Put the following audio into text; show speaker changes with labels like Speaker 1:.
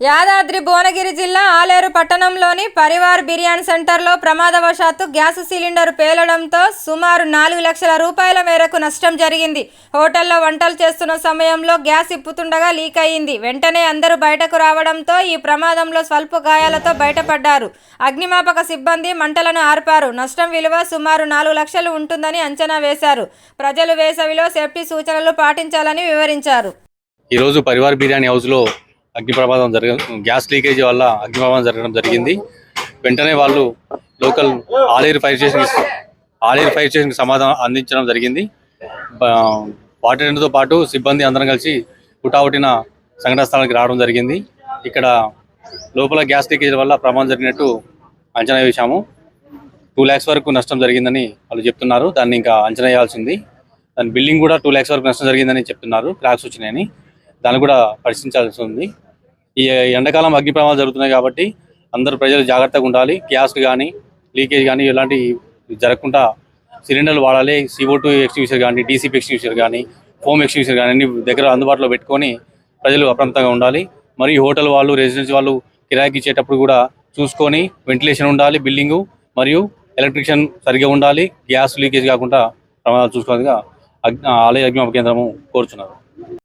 Speaker 1: యాదాద్రి భువనగిరి జిల్లా ఆలేరు పట్టణంలోని పరివార్ బిర్యానీ సెంటర్లో ప్రమాదవశాత్తు గ్యాస్ సిలిండర్ పేలడంతో సుమారు నాలుగు లక్షల రూపాయల మేరకు నష్టం జరిగింది. హోటల్లో వంటలు చేస్తున్న సమయంలో గ్యాస్ ఇప్పుతుండగా లీక్ అయింది. వెంటనే అందరూ బయటకు రావడంతో ఈ ప్రమాదంలో స్వల్ప గాయాలతో బయటపడ్డారు. అగ్నిమాపక సిబ్బంది మంటలను ఆర్పారు. నష్టం విలువ సుమారు నాలుగు లక్షలు ఉంటుందని అంచనా వేశారు. ప్రజలు వేసవిలో సేఫ్టీ సూచనలు పాటించాలని వివరించారు.
Speaker 2: ఈరోజు పరివార్ బిర్యానీ హౌస్లో అగ్ని ప్రమాదం జరగ గ్యాస్ లీకేజీ వల్ల అగ్ని ప్రమాదం జరగడం జరిగింది. వెంటనే వాళ్ళు local Aleru fire station Aleru fire స్టేషన్కి సమాధానం అందించడం జరిగింది. వాటితో పాటు సిబ్బంది అందరం కలిసి హుటాహుటిన సంఘటన స్థలానికి రావడం జరిగింది. ఇక్కడ లోపల గ్యాస్ లీకేజ్ వల్ల ప్రమాదం జరిగినట్టు అంచనా వేశాము. టూ ల్యాక్స్ వరకు నష్టం జరిగిందని వాళ్ళు చెప్తున్నారు. దాన్ని ఇంకా అంచనా వేయాల్సింది. దాని బిల్డింగ్ కూడా టూ ల్యాక్స్ వరకు నష్టం జరిగిందని చెప్తున్నారు. క్రాక్స్ వచ్చినాయని. దాన్ని కూడా పరిశీలించాల్సి ఉంది. ఈ ఎండాకాలం అగ్ని ప్రమాదాలు జరుగుతున్నాయి కాబట్టి అందరూ ప్రజలు జాగ్రత్తగా ఉండాలి. గ్యాస్ కానీ లీకేజ్ కానీ ఇలాంటి జరగకుండా సిలిండర్లు వాడాలి. సిఓ టూ ఎక్స్టింగ్విషర్ కానీ డీసీపీ ఎక్స్టింగ్విషర్ కానీ ఫోమ్ ఎక్స్టింగ్విషర్ కానీ అన్ని దగ్గర అందుబాటులో పెట్టుకొని ప్రజలు అప్రమత్తంగా ఉండాలి. మరియు హోటల్ వాళ్ళు రెసిడెన్సీ వాళ్ళు కిరాయికి ఇచ్చేటప్పుడు కూడా చూసుకొని వెంటిలేషన్ ఉండాలి బిల్డింగు మరియు ఎలక్ట్రిషియన్ సరిగ్గా ఉండాలి. గ్యాస్ లీకేజ్ కాకుండా ప్రమాదాలు చూసుకోవాలిగా ఆలయ అగ్నిమాప కేంద్రము కోరుచున్నారు.